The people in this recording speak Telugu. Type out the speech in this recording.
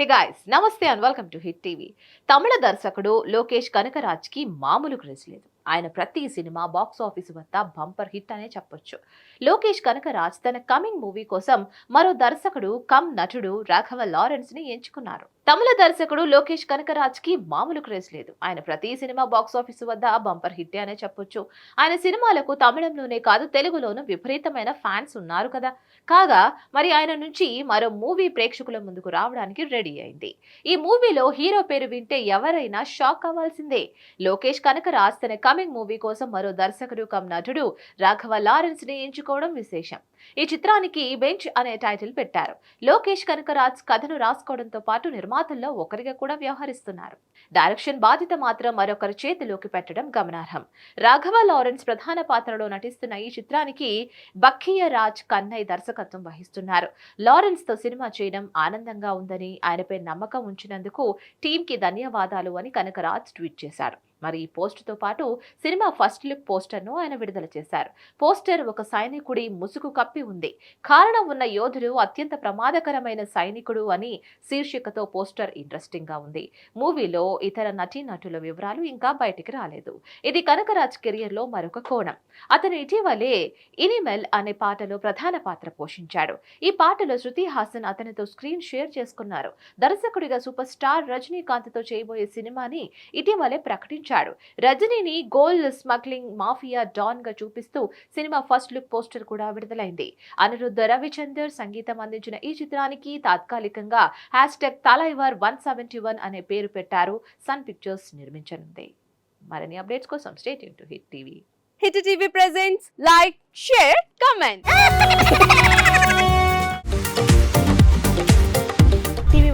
హే గాయస్ నమస్తే and welcome to hit TV Tamil దర్శకుడు లోకేష్ కనకరాజ్కి మామూలు క్రేజ్ లేదు. ఆయన ప్రతి సినిమా బాక్స్ ఆఫీస్ వద్ద బంపర్ హిట్ అనే చెప్పొచ్చు. లోకేష్ కనకరాజ్ తన కమింగ్ మూవీ కోసం మరో దర్శకుడు కమ్ నటుడు రాఘవ లారెన్స్ని ఎంచుకున్నారు. తమిళ దర్శకుడు లోకేష్ కనకరాజ్కి మామూలు క్రేజ్ లేదు. ఆయన ప్రతి సినిమా బాక్స్ ఆఫీస్ వద్ద బంపర్ హిట్ అనే చెప్పొచ్చు. ఆయన సినిమాలకు తమిళంలోనే కాదు తెలుగులోనూ విపరీతమైన ఫ్యాన్స్ ఉన్నారు కదా. కాగా మరి ఆయన నుంచి మరో మూవీ ప్రేక్షకుల ముందుకు రావడానికి రెడీ అయింది. ఈ మూవీలో హీరో పేరు వింటే ఎవరైనా షాక్ అవ్వాల్సిందే. లోకేష్ కనకరాజ్ తన కమింగ్ మూవీ కోసం మరో దర్శకుడు కమ్ నటుడు రాఘవ లారెన్స్ని ఎంచుకోవడం విశేషం. ఈ చిత్రానికి బెంచ్ అనే టైటిల్ పెట్టారు. లోకేష్ కనకరాజ్ కథను రాసుకోవడంతో పాటు నిర్మాతల్లో ఒకరిగా కూడా వ్యవహరిస్తున్నారు. డైరెక్షన్ బాధ్యత మాత్రం మరొకరి చేతిలోకి పెట్టడం గమనార్హం. రాఘవ లారెన్స్ ప్రధాన పాత్రలో నటిస్తున్న ఈ చిత్రానికి బక్కియ రాజ్ కన్నయ్య దర్శకత్వం వహిస్తున్నారు. లారెన్స్తో సినిమా చేయడం ఆనందంగా ఉందని ఆయనపై నమ్మకం ఉంచినందుకు టీమ్కి ధన్యవాదాలు అని కనకరాజ్ ట్వీట్ చేశారు. మరి ఈ పోస్ట్తో పాటు సినిమా ఫస్ట్ లుక్ పోస్టర్ను ఆయన విడుదల చేశారు. పోస్టర్ ఒక సైనికుడి ముసుగు కప్పి ఉంది. కారణం ఉన్న యోధుడు అత్యంత ప్రమాదకరమైన సైనికుడు అని శీర్షికతో పోస్టర్ ఇంట్రెస్టింగ్గా ఉంది. మూవీలో ఇతర నటీనటుల వివరాలు ఇంకా బయటికి రాలేదు. ఇది కనకరాజ్ కెరియర్లో మరొక కోణం. అతను ఇటీవలే ఇనిమెల్ అనే పాటలో ప్రధాన పాత్ర పోషించాడు. ఈ పాటలో శృతి హాసన్ అతనితో స్క్రీన్ షేర్ చేసుకున్నారు. దర్శకుడిగా సూపర్ స్టార్ రజనీకాంత్తో చేయబోయే సినిమాని ఇటీవలే ప్రకటించారు ప్రకటించాడు రజనీని గోల్డ్ స్మగ్లింగ్ మాఫియా డాన్గా చూపిస్తూ సినిమా ఫస్ట్ లుక్ పోస్టర్ కూడా విడుదలైంది. అనిరుద్ధ రవిచందర్ సంగీతం అందించిన ఈ చిత్రానికి తాత్కాలికంగా hashtag Thalaivar one seventy one అనే పేరు పెట్టారు. సన్ పిక్చర్స్ నిర్మించనుంది. మరిన్ని అప్డేట్స్ కోసం state to hit TV. Hit TV presents like share comment.